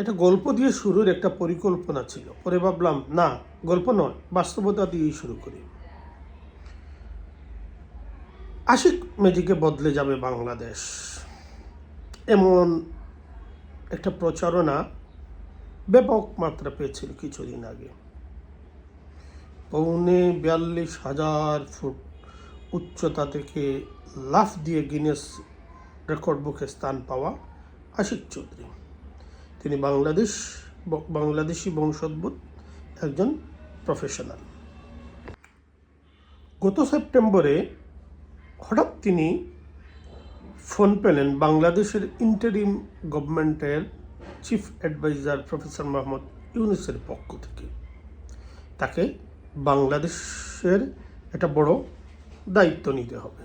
এটা গল্প দিয়ে শুরুর একটা পরিকল্পনা ছিল। পরে ভাবলাম, না, গল্প নয়, বাস্তবতা দিয়েই শুরু করি। আশিক ম্যাজিকে বদলে যাবে বাংলাদেশ। এমন একটা প্রচারণা ব্যাপক মাত্রা পেয়েছিল কিছুদিন আগে। পৌনে বিয়াল্লিশ হাজার ফুট উচ্চতা থেকে লাফ দিয়ে গিনেস রেকর্ড বুকে স্থান পাওয়া আশিক চৌধুরী। তিনি বাংলাদেশ বাংলাদেশি বংশোদ্ভূত একজন প্রফেশনাল গত সেপ্টেম্বরে হঠাৎ তিনি ফোন পেলেন বাংলাদেশের ইন্টারিম গভর্নমেন্টের চিফ অ্যাডভাইজার প্রফেসর মোহাম্মদ ইউনুসের পক্ষ থেকে। তাকে বাংলাদেশের একটা বড় দায়িত্ব নিতে হবে।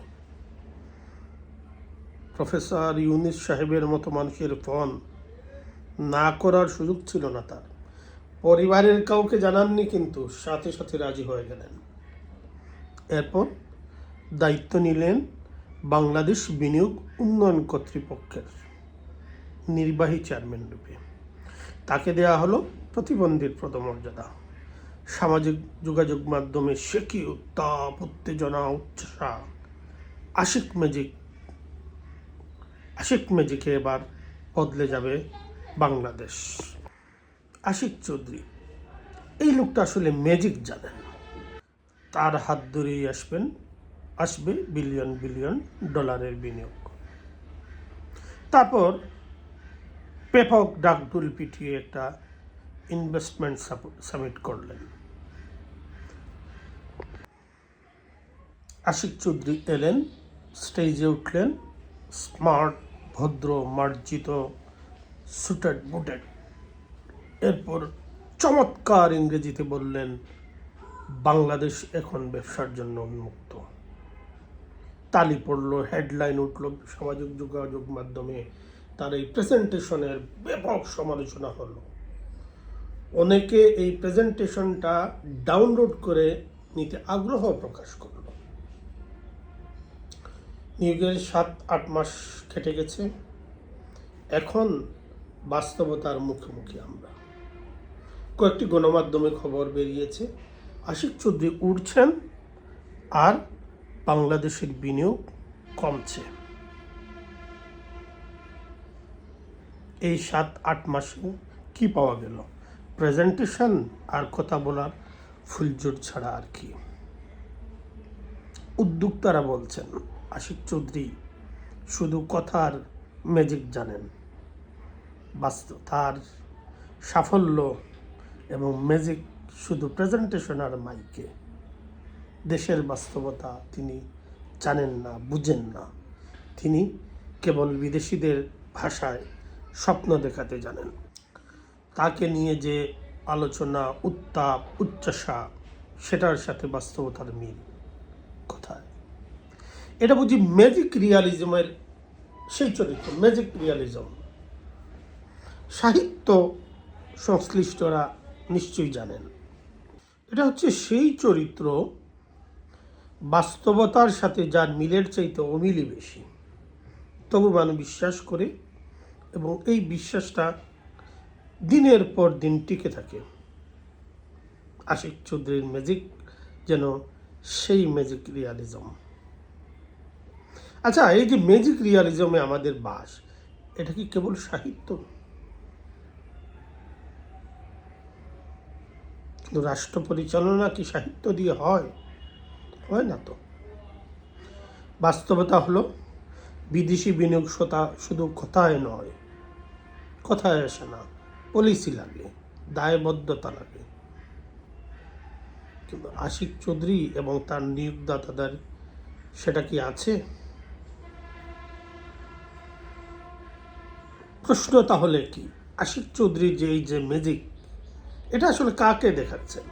প্রফেসর ইউনুস সাহেবের মতো মানুষের ফোন না করার সুযোগ ছিল না তার। পরিবারের কাউকে জানাননি কিন্তু, সাথে সাথে রাজি হয়ে গেলেন। এরপর দায়িত্ব নিলেন বাংলাদেশ বিনিয়োগ উন্নয়ন কর্তৃপক্ষের নির্বাহী চেয়ারম্যান রূপে। তাকে দেয়া হলো প্রতিবন্ধীর পদমর্যাদা। সামাজিক যোগাযোগ মাধ্যমে সে কি উত্তাপ উত্তেজনা উচ্ছ্বাস আশিক ম্যাজিক আশিক ম্যাজিকে এবার বদলে যাবে বাংলাদেশ। আশিক চৌধুরী, এই লোকটা আসলে ম্যাজিক জানেন। তার হাত ধরেই আসবেন, আসবে বিলিয়ন বিলিয়ন ডলারের বিনিয়োগ। তারপর পেপক ডাকডুল পিটিয়ে একটা ইনভেস্টমেন্ট সাবমিট করলেন। আশিক চৌধুরী এলেন স্টেজে উঠলেন স্মার্ট ভদ্র, মার্জিত সুটেড বুটেড এরপর চমৎকার ইংরেজিতে বললেন, বাংলাদেশ এখন ব্যবসার জন্য উন্মুক্ত। তালি পড়ল হেডলাইন উঠল, সামাজিক যোগাযোগ মাধ্যমে তার এই প্রেজেন্টেশনের ব্যাপক সমালোচনা হলো। অনেকে এই প্রেজেন্টেশনটা ডাউনলোড করে নিতে আগ্রহ প্রকাশ করল। নিয়োগের সাত আট মাস কেটে গেছে। এখন বাস্তবতার মুখোমুখি আমরা। কয়েকটি গণমাধ্যমে খবর বেরিয়েছে, আশিক চৌধুরী উঠছেন আর বাংলাদেশের বিনিয়োগ কমছে। এই সাত, আট মাসে কি পাওয়া গেল? প্রেজেন্টেশন আর কথা বলার ফুলজোর ছাড়া আর কি। উদ্যোক্তারা বলছেন, আশিক চৌধুরী শুধু কথার ম্যাজিক জানেন। বাস্তব তার সাফল্য এবং ম্যাজিক শুধু প্রেজেন্টেশন আর মাইকে দেশের বাস্তবতা তিনি জানেন না, বুঝেন না। তিনি কেবল বিদেশিদের ভাষায় স্বপ্ন দেখাতে জানেন। তাকে নিয়ে যে আলোচনা, উত্তাপ উচ্চাসা সেটার সাথে বাস্তবতার মিল কোথায়? এটা বুঝি ম্যাজিক রিয়ালিজমের সেই চরিত্র ম্যাজিক রিয়ালিজম সাহিত্য সংশ্লিষ্টরা নিশ্চয়ই জানেন। এটা হচ্ছে সেই চরিত্র বাস্তবতার সাথে যার মিলের চাইতে অমিলই বেশি। তবু মানুষ বিশ্বাস করে এবং এই বিশ্বাসটা দিনের পর দিন টিকে থাকে। আশিক চৌধুরীর ম্যাজিক যেন সেই ম্যাজিক রিয়ালিজম আচ্ছা এই যে ম্যাজিক রিয়ালিজমে আমাদের বাস, এটা কি কেবল সাহিত্য? কিন্তু রাষ্ট্র পরিচালনা কি সাহিত্য দিয়ে হয়? হয় না তো। বাস্তবতা হলো, বিদেশি বিনিয়োগ শুধু কথায় নয়, কথায় আসে না পলিসি লাগে, দায়বদ্ধতা লাগে। কিন্তু আশিক চৌধুরী এবং তার নিয়োগদাতাদের সেটা কি আছে? প্রশ্ন তাহলে কি? আশিক চৌধুরী যে এই যে ম্যাজিক এটা আসলে কাকে দেখাচ্ছেন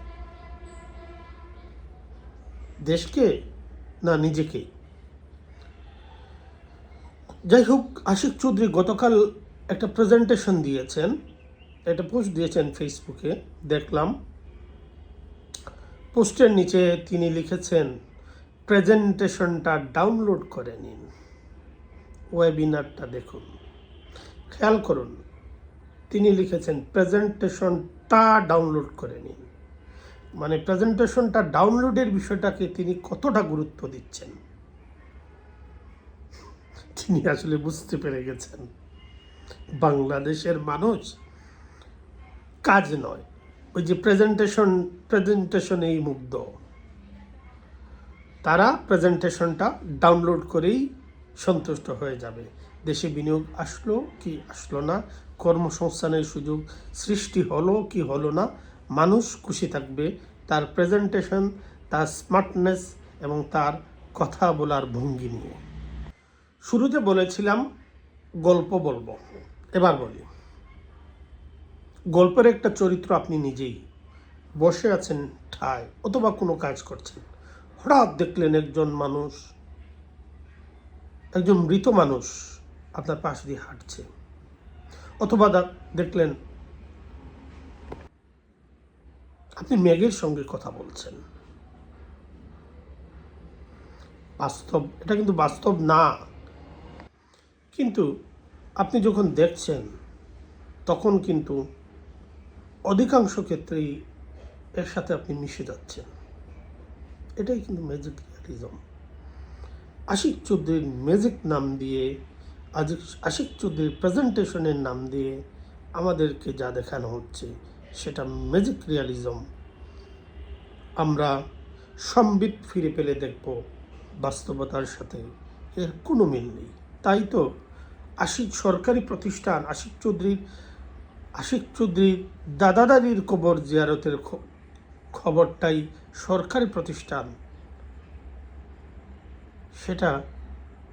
দেশকে না নিজেকেই যাই হোক, আশিক চৌধুরী গতকাল একটা প্রেজেন্টেশন দিয়েছেন। একটা পোস্ট দিয়েছেন ফেসবুকে দেখলাম। পোস্টের নিচে তিনি লিখেছেন প্রেজেন্টেশনটা ডাউনলোড করে নিন। ওয়েবিনারটা দেখুন। খেয়াল করুন, তিনি লিখেছেন প্রেজেন্টেশনটা ডাউনলোড করে নিন। মানে প্রেজেন্টেশনটা ডাউনলোডের বিষয়টাকে তিনি কতটা গুরুত্ব দিচ্ছেন? তিনি আসলে বুঝতে পেরে গেছেন। বাংলাদেশের মানুষ কাজ নয়। ওই যে প্রেজেন্টেশন প্রেজেন্টেশনেই মুগ্ধ। তারা প্রেজেন্টেশনটা ডাউনলোড করেই সন্তুষ্ট হয়ে যাবে। দেশে বিনিয়োগ আসলো কি আসলো না কর্মসংস্থানের সুযোগ সৃষ্টি হলো কি হলো না, মানুষ খুশি থাকবে, তার প্রেজেন্টেশন তার স্মার্টনেস এবং তার কথা বলার ভঙ্গি নিয়ে। শুরুতে বলেছিলাম গল্প বলব। এবার বলি। গল্পের একটা চরিত্র আপনি নিজেই। বসে আছেন ঠায় অথবা কোনো কাজ করছেন। হঠাৎ দেখলেন একজন মানুষ, একজন মৃত মানুষ আপনার পাশ দিয়ে হাঁটছে। অথবা দেখলেন আপনি মেঘের সঙ্গে কথা বলছেন। বাস্তব, এটা কিন্তু বাস্তব না। কিন্তু আপনি যখন দেখছেন, তখন কিন্তু অধিকাংশ ক্ষেত্রেই এর সাথে আপনি মিশে যাচ্ছেন। এটাই কিন্তু ম্যাজিক রিয়ালিজম আশিক চৌধুরীর ম্যাজিক নাম দিয়ে আশিক চৌধুরীর প্রেজেন্টেশনের নাম দিয়ে আমাদেরকে যা দেখানো হচ্ছে, সেটা ম্যাজিক রিয়ালিজম আমরা সম্বিত ফিরে পেলে দেখব বাস্তবতার সাথে এর কোনো মিল নেই। তাই তো আশিক সরকারি প্রতিষ্ঠান, আশিক চৌধুরীর আশিক চৌধুরীর দাদা দাদির কবর জিয়ারতের খবরটাই সরকারি প্রতিষ্ঠান। সেটা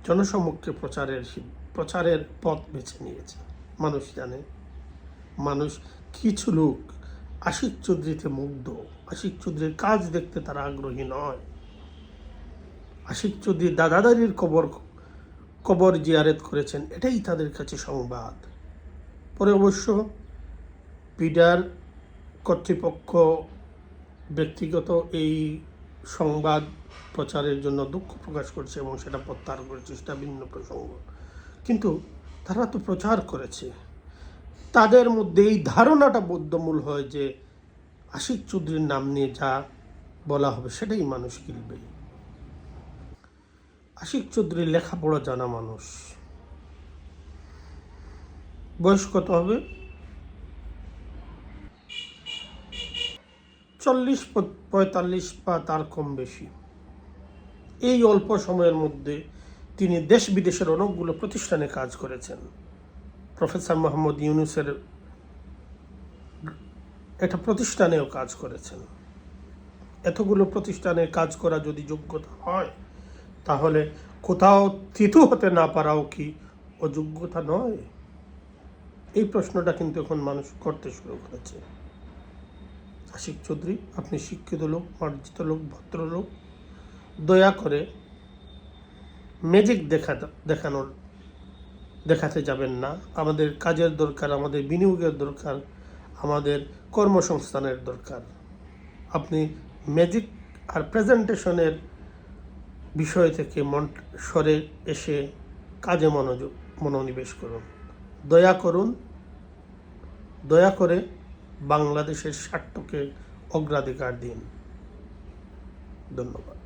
জনসমক্ষে প্রচারের প্রচারের পথ বেছে নিয়েছে। মানুষ জানে, মানুষ কিছু লোক আশিক চৌধুরীতে মুগ্ধ। আশিক চৌধুরীর কাজ দেখতে তারা আগ্রহী নয়। আশিক চৌধুরী দাদাদারির কবর কবর জিয়ারেত করেছেন, এটাই তাদের কাছে সংবাদ। পরে অবশ্য পিডার কর্তৃপক্ষ ব্যক্তিগত এই সংবাদ প্রচারের জন্য দুঃখ প্রকাশ করছে এবং সেটা প্রত্যাহার করেছে। সেটা ভিন্ন প্রসঙ্গ। কিন্তু তারা তো প্রচার করেছে। তাদের মধ্যে এই ধারণাটা বদ্ধমূল হয় যে আশিক চৌধুরীর নাম নিয়ে যা বলা হবে সেটাই মানুষ কিনবে আশিক চৌধুরী লেখাপড়া জানা মানুষ। বয়স কত হবে? চল্লিশ পঁয়তাল্লিশ বা তার কম বেশি। এই অল্প সময়ের মধ্যে তিনি দেশ বিদেশের অনেকগুলো প্রতিষ্ঠানে কাজ করেছেন। প্রফেসর মোহাম্মদ ইউনুসের একটা প্রতিষ্ঠানেও কাজ করেছেন। এতগুলো প্রতিষ্ঠানে কাজ করা যদি যোগ্যতা হয়, তাহলে কোথাও থিতু হতে না পারাও কি অযোগ্যতা নয়? এই প্রশ্নটা কিন্তু এখন মানুষ করতে শুরু করেছে। আশিক চৌধুরী, আপনি শিক্ষিত লোক, মার্জিত লোক ভদ্রলোক দয়া করে ম্যাজিক দেখা দেখানোর, দেখাতে যাবেন না। আমাদের কাজের দরকার, আমাদের বিনিয়োগের দরকার, আমাদের কর্মসংস্থানের দরকার। আপনি ম্যাজিক আর প্রেজেন্টেশনের বিষয় থেকে মন সরে এসে কাজে মনোযোগ, মনোনিবেশ করুন। দয়া করুন, দয়া করে বাংলাদেশের স্বার্থকে অগ্রাধিকার দিন। ধন্যবাদ।